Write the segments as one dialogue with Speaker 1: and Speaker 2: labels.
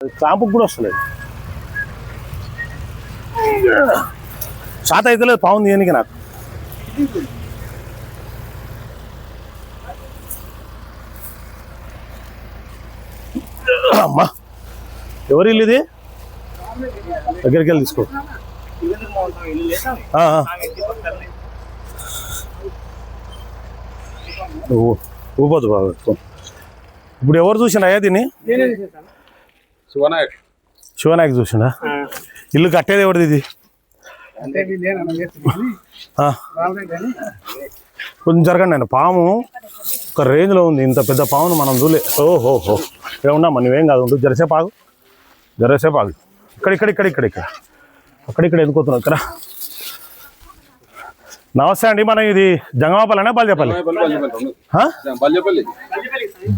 Speaker 1: క్రాంపు కూడా వస్తలేదు. శాత అయితే లేదు పావుంది దేనికి నాకు. అమ్మా ఎవరు ఇల్లు ఇది? దగ్గరికి వెళ్ళి తీసుకో. ఆ, ఆ. ఊపోదు బాగా ఇప్పుడు ఎవరు చూసినా అయ్యా దీన్ని?
Speaker 2: శివనాయక్.
Speaker 1: శివనాయక్ చూసిండా? ఇల్లు కట్టేది ఎవరిది ఇది? కొంచెం జరగండి అండి పాము ఒక రేంజ్లో ఉంది. ఇంత పెద్ద పామును మనం చూలే. ఓహో హో ఏమన్నా నువ్వేం కాదు. ఉండు జరసేపు ఆగు. జరసేపు ఆగు. ఇక్కడ ఇక్కడ ఇక్కడ ఇక్కడ ఇక్కడ. అక్కడ ఇక్కడ ఎందుకుతున్నావు ఇక్కడ. నమస్తే అండి. మనం ఇది జంగమాపల్లినా బల్జపల్లి.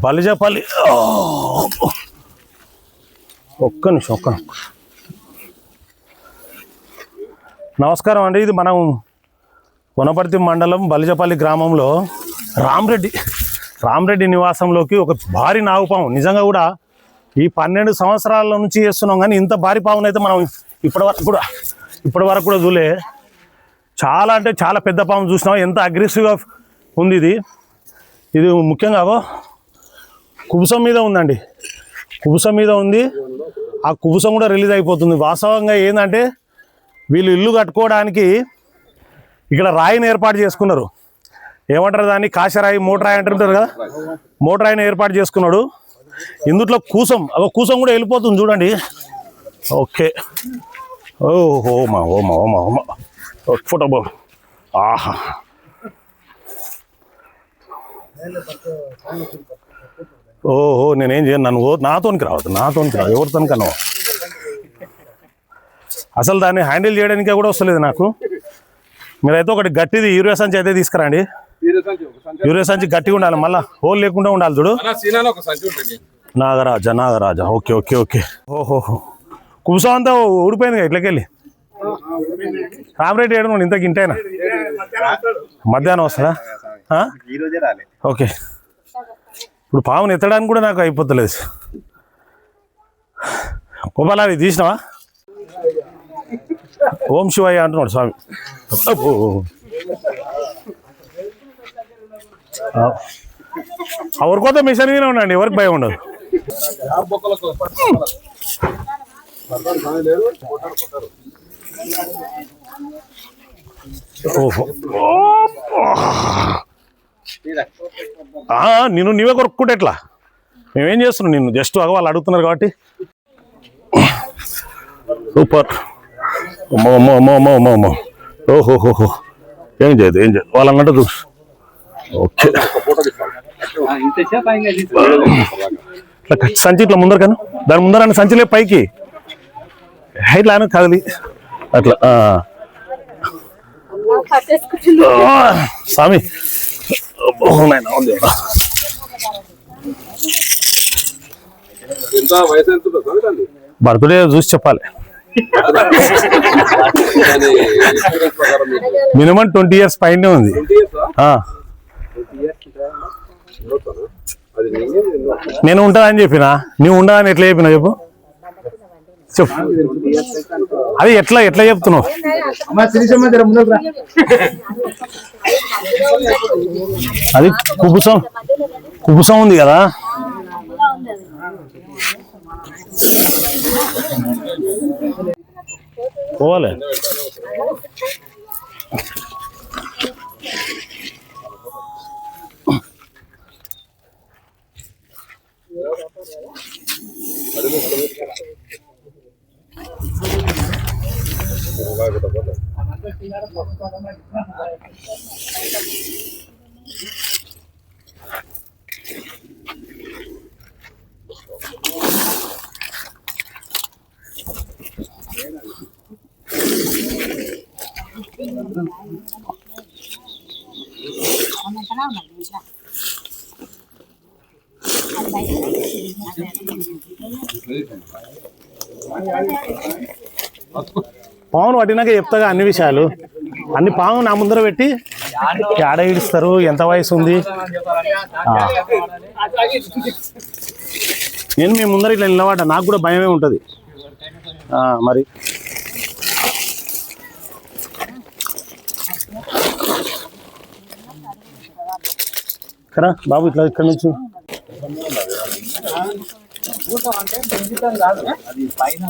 Speaker 1: బలిజపల్లి. ఓ! ఒక్క నిమిషం ఒక్క నమస్కారం అండి. ఇది మనం వనపర్తి మండలం బలిజపల్లి గ్రామంలో రామ్రెడ్డి రామ్రెడ్డి నివాసంలోకి ఒక భారీ నాగుపాము. నిజంగా కూడా ఈ పన్నెండు సంవత్సరాల నుంచి చేస్తున్నాం కానీ ఇంత భారీ పామును అయితే మనం ఇప్పటి వరకు కూడా ఇప్పటి వరకు కూడా చూలే చాలా అంటే చాలా పెద్ద పాము చూసినాం ఎంత అగ్రెసివ్గా ఉంది ఇది. ఇది ముఖ్యంగా కుబుసం మీద ఉందండి. కుబుసం మీద ఉంది. ఆ కుబుసం కూడా రిలీజ్ అయిపోతుంది. వాస్తవంగా ఏంటంటే వీళ్ళు ఇల్లు కట్టుకోవడానికి ఇక్కడ రాయిని ఏర్పాటు చేసుకున్నారు. ఏమంటారు దాన్ని? కాశరాయి మోటరాయి అంటుంటారు కదా? మోటరాయిని ఏర్పాటు చేసుకున్నాడు. ఇందుట్లో కూసం అగో కూసం కూడా వెళ్ళిపోతుంది చూడండి. ఓకే. ఓహో మా ఓమా ఓమా ఓమా ఫోటో బాబు ఆహా. ఓహో నేనేం చేయను. నన్ను నాతోనికి రావద్దు నాతోనికి రావు. ఎవరితోని కన్నా అసలు దాన్ని హ్యాండిల్ చేయడానికే కూడా వస్తలేదు నాకు. మీరైతే ఒకటి గట్టిది యూరియా సంచి అయితే తీసుకురండి. యూరియా సంచి గట్టిగా ఉండాలి మళ్ళా హోల్ లేకుండా ఉండాలి చూడు. Nagaraj Nagaraj. Okay okay okay. ఓహో కుబుసం అంతా ఊడిపోయింది ఇట్లకెళ్ళి. కామరేట్ చేయడం ఇంతకు ఇంటేనా? మధ్యాహ్నం వస్తుందా ఓకే. ఇప్పుడు పావును ఎత్తడానికి కూడా నాకు అయిపోతలేదు గోపాల అవి తీసినావా? ఓం శివయ్య అంటున్నాడు స్వామి. ఎవరి ఆ. మిషన్ మీద ఉండండి ఎవరికి భయం ఉండదు. ఓహో. నిన్ను నీవే కొరుక్కుంటే ఎట్లా? మేమేం చేస్తున్నాం నిన్ను? జస్ట్ వాళ్ళు అడుగుతున్నారు కాబట్టి. సూపర్. అమ్మో అమ్మో అమ్మో అమ్మో అమ్మో అమ్మో. ఓహోహోహో ఏం చేయదు ఏం చేయదు. వాళ్ళు అన్నట్టు చూసు ఓకే. ఇట్లా కట్- సంచి ఇట్లా ముందర కాను దాని ముందర సంచిలే పైకి. హైట్ లాను కదలి. అట్లా స్వామి. బర్త్డే చూసి చెప్పాలి. మినిమం ట్వంటీ ఇయర్స్ పైనే ఉంది.
Speaker 2: 20 years ఆ?
Speaker 1: ఆ,
Speaker 2: ఉండొచ్చానా? అది నేనే ఎన్నో.
Speaker 1: నేను ఉంటానని చెప్పినా? నువ్వు ఉండదని ఎట్లా చెప్పినా చెప్పు? చెప్పు. అది ఎట్లా ఎట్లా చెప్తున్నావు? అది కుబుసం కుబుసం ఉంది కదా? పోవాలి. あと。పావును పట్టినాక చెప్తాగా అన్ని విషయాలు. అన్ని పాము నా ముందర పెట్టి ఆడ ఇడుస్తారు ఎంత వయసు ఉంది? నేను మీ ముందర ఇట్లా నిలబడ్డా. నాకు కూడా భయమే ఉంటుంది. మరి. కదా బాబు ఇట్లా ఇక్కడ నుంచి. అంటే డిజిటల్ కాదు అది పైన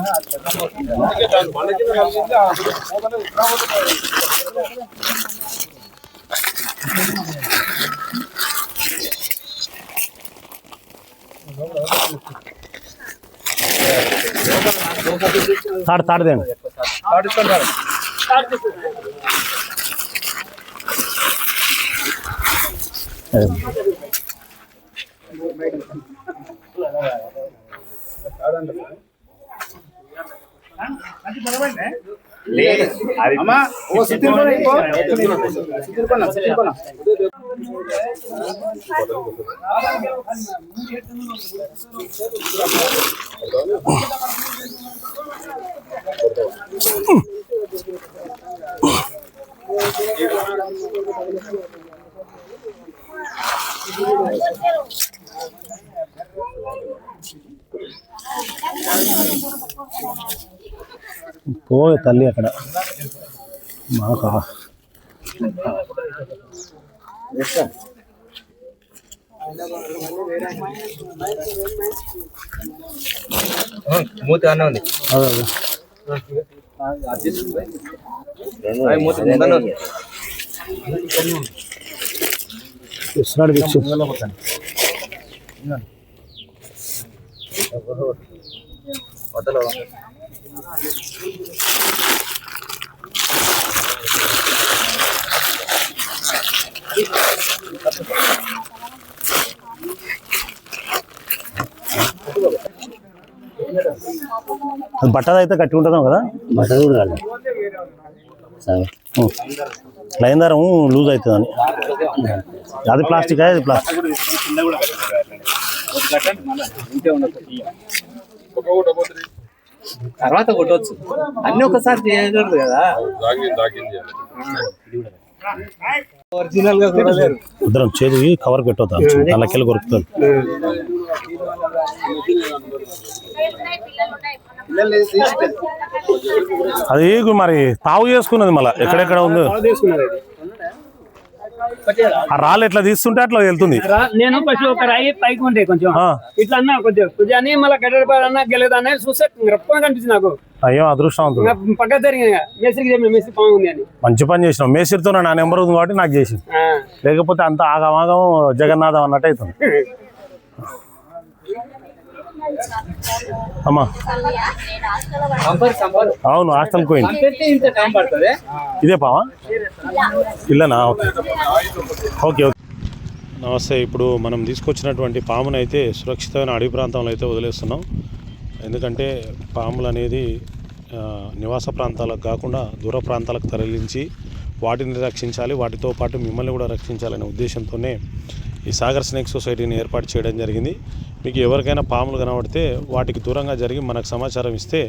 Speaker 1: తాడు తాడు దేండి తాడు తాడు తాడదేండి పోయే తల్లి అక్కడ మాకు
Speaker 3: మూతి అన్న ఉంది.
Speaker 1: అదే అదే.
Speaker 3: అవి మూతి ముందన్న ఉంది.
Speaker 1: ఇస్తున్నాడు బట్టది అయితే కట్టి ఉంటుందాం కదా?
Speaker 4: బట్టలు కూడా సరే.
Speaker 1: ఉం. లైన్ దారం లూజ్ అవుతుందని. అది ప్లాస్టిక్? అది ప్లాస్టిక్.
Speaker 3: తర్వాత కొట్టవచ్చు అన్ని ఒకసారి చేయకూడదు కదా. ఒరిజినల్గా చూడలేరు
Speaker 1: ఇద్దరం చేతికి కవర్ పెట్టొద్దాం. దానికెళ్ళి కొరుకుతుంది. అది మరి తావు చేసుకున్నది మళ్ళీ. ఎక్కడెక్కడ ఉందో? ఆ రాళ్ళు ఎట్లా తీస్తుంటే అట్లా వెళ్తుంది.
Speaker 5: నేను ఫస్ట్ ఒక రాయి పైకి ఉంటే కొంచెం. ఇట్లా అన్నా కొంచెం కొద్దిగా అని మళ్ళీ గడ్డపాడు అన్నా గెలదా అని చూస్తే రప్పగా కనిపించింది నాకు.
Speaker 1: అయ్యో అదృష్టవంతుడు.
Speaker 5: ఇంకా పక్క జరిగింది మేస్త్రికి చెప్పిన మేస్త్రి బాగుంది అని.
Speaker 1: మంచి పని చేసినావు. మేసిరితో నా నెంబర్ ఉంది కాబట్టి నాకు చేసింది.
Speaker 5: ఆ.
Speaker 1: లేకపోతే అంత ఆగమాగం జగన్నాథం అన్నట్టు అవుతుంది. అమ్మా. అవును హాస్టల్ పోయింది. ఇదే పావా? ఇల్లనా? ఓకే. ఓకే నమస్తే ఇప్పుడు మనం తీసుకొచ్చినటువంటి పామును అయితే సురక్షితమైన అడవి ప్రాంతంలో అయితే వదిలేస్తున్నాం. ఎందుకంటే పాములు అనేది నివాస ప్రాంతాలకు కాకుండా దూర ప్రాంతాలకు తరలించి వాటిని రక్షించాలి వాటితో పాటు మిమ్మల్ని కూడా రక్షించాలనే ఉద్దేశంతోనే ఈ సాగర్ స్నేక్ సొసైటీని ఏర్పాటు చేయడం జరిగింది. మీకు ఎవరికైనా పాములు కనబడితే వాటికి దూరంగా జరిగి మనకు సమాచారం ఇస్తే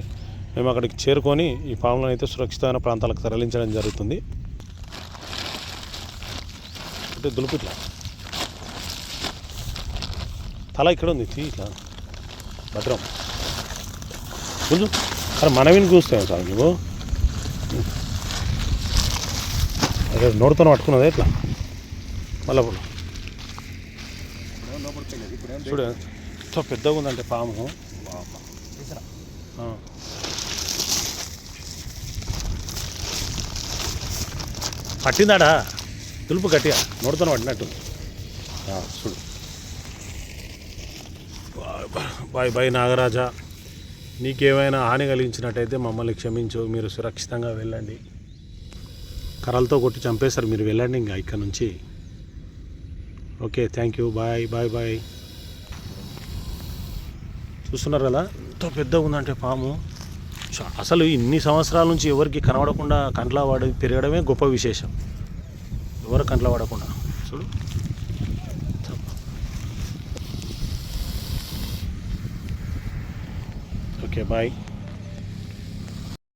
Speaker 1: మేము అక్కడికి చేరుకొని ఈ పాములను అయితే సురక్షితమైన ప్రాంతాలకు తరలించడం జరుగుతుంది. అంటే దులుపు ఇట్లా. తల ఇక్కడ ఉంది తీ ఇట్లా. భద్రం. కొంచెం అరే మనవిని చూస్తాం సార్ నువ్వు. అదే నోడుతో పట్టుకున్నదే ఇట్లా? మళ్ళీ అప్పుడు చూడు. ఎంత పెద్దగా ఉందంటే పాము. పట్టిందాడా? తులుపు గట్టిగా నోడుతాను పట్టినట్టు. చూడు. Bye bye bye Nagaraja. నీకేమైనా హాని కలిగించినట్టయితే మమ్మల్ని క్షమించు మీరు సురక్షితంగా వెళ్ళండి. కర్రలతో కొట్టి చంపేశారు మీరు వెళ్ళండి ఇంకా ఇక్కడ నుంచి. Okay thank you bye bye bye. చూస్తున్నారు కదా ఎంత పెద్దగా ఉందంటే పాము. చా- అసలు ఇన్ని సంవత్సరాల నుంచి ఎవరికి కనబడకుండా కంట్ల వాడి పెరగడమే గొప్ప విశేషం. ఎవరు కంట్ల పడకుండా చూడు. Okay bye.